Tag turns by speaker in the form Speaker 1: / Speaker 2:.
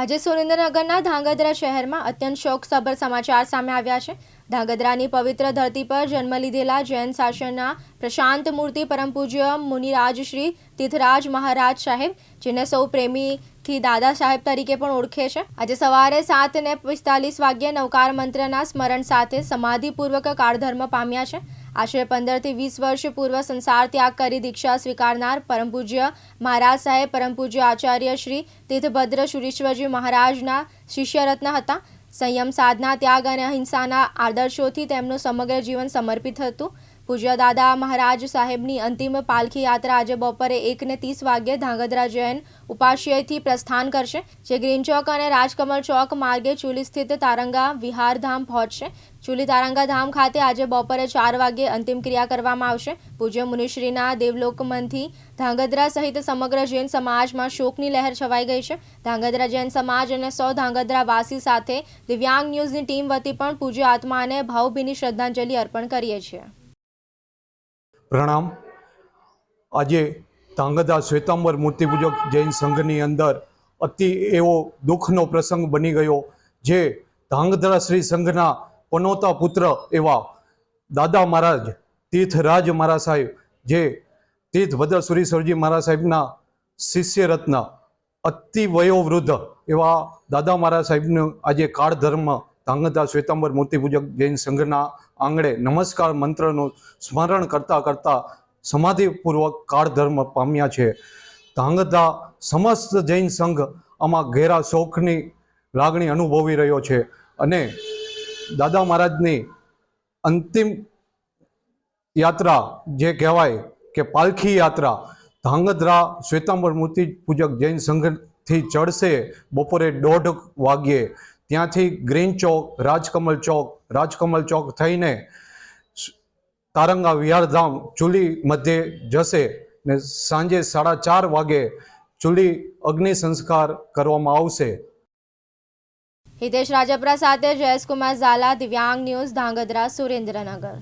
Speaker 1: આજે સુરેન્દ્રનગરના ધાંગધ્રા શહેરમાં અત્યંત શોકસભર સમાચાર સામે આવ્યા છે. ધાંગધ્રાની પવિત્ર ધરતી પર જન્મ લીધેલા જૈન શાસનના પ્રશાંત મૂર્તિ પરમ પૂજ્ય મુનિરાજ શ્રી તીર્થરાજ મહારાજ સાહેબ, જેને સૌ પ્રેમીથી દાદા સાહેબ તરીકે પણ ઓળખે છે. આજે સવારે સાત ને પિસ્તાલીસ વાગ્યે નવકાર મંત્રના સ્મરણ સાથે સમાધિપૂર્વક કાળધર્મ પામ્યા છે. આશરે પંદરથી વીસ વર્ષ પૂર્વ સંસાર ત્યાગ કરી દીક્ષા સ્વીકારનાર પરમ પૂજ્ય મહારાજ સાહેબ, પરમ પૂજ્ય આચાર્ય શ્રી તીર્થભદ્ર સુરેશ્વરજી મહારાજના શિષ્યરત્ન હતા. સંયમ સાધના, ત્યાગ અને અહિંસાના આદર્શોથી તેમનું સમગ્ર જીવન સમર્પિત હતું. પૂજ્ય દાદા મહારાજ સાહેબની અંતિમ પાલખી યાત્રા આજે બપોરે એકને ત્રીસ વાગ્યે ધાંગધ્રા જૈન ઉપાશ્રયથી પ્રસ્થાન કરશે, જે ગ્રીન ચોક અને રાજકમલ ચોક માર્ગે ચુલી સ્થિત તારંગા વિહારધામ પહોંચશે. ચુલી તારંગા ધામ ખાતે આજે બપોરે ચાર વાગ્યે અંતિમ ક્રિયા કરવામાં આવશે. પૂજ્ય મુનિશ્રીના દેવલોકમનથી ધાંગધ્રા સહિત સમગ્ર જૈન સમાજમાં શોકની લહેર છવાઈ ગઈ છે. ધાંગધ્રા જૈન સમાજ અને સૌ ધાંગધ્રા વાસી સાથે દિવ્યાંગ ન્યૂઝની ટીમ વતી પણ પૂજ્ય આત્માને ભાવભીની શ્રદ્ધાંજલિ અર્પણ કરીએ છીએ.
Speaker 2: પ્રણામ. આજે ધાંગધ્રા શ્વેતાંબર મૂર્તિપૂજક જૈન સંઘની અંદર અતિ એવો દુઃખનો પ્રસંગ બની ગયો, જે ધાંગધ્રા શ્રી સંઘના પનોતા પુત્ર એવા દાદા મહારાજ, તીર્થરાજ મહારાજ સાહેબ, જે તીર્થભદ્ર સુરીશ્વરજી મહારાજ સાહેબના શિષ્ય રત્ન અતિ વયોવૃદ્ધ એવા દાદા મહારાજ સાહેબનું આજે કાળ ધર્મ ધાંગધ્રા શ્વેતાંબર મૂર્તિપૂજક જૈન સંઘના આંગણે નમસ્કાર મંત્રનું સ્મરણ કરતાં કરતાં સમાધિપૂર્વક કાળ ધર્મ પામ્યા છે. ધાંગધ્રા સમસ્ત જૈન સંઘ આમાં ઘેરા શોખની લાગણી અનુભવી રહ્યો છે અને દાદા મહારાજની અંતિમ યાત્રા જે કહેવાય કે પાલખી યાત્રા ધાંગધ્રા શ્વેતાંબર મૂર્તિ પૂજક જૈન સંઘથી ચડશે. બપોરે દોઢ વાગ્યે ત્યાંથી ગ્રીન ચોક, રાજકમલ ચોક રાજકમલ ચોક થઈને તારંગા વિહારધામ ચૂલી મધ્યે જશે ને સાંજે સાડા ચાર વાગે ચૂલી અગ્નિ સંસ્કાર કરવામાં આવશે.
Speaker 1: હિતેશ રાજપરા સાથે જયેશકુમાર ઝાલા, દિવ્યાંગ ન્યૂઝ, ધાંગધ્રા, સુરેન્દ્રનગર.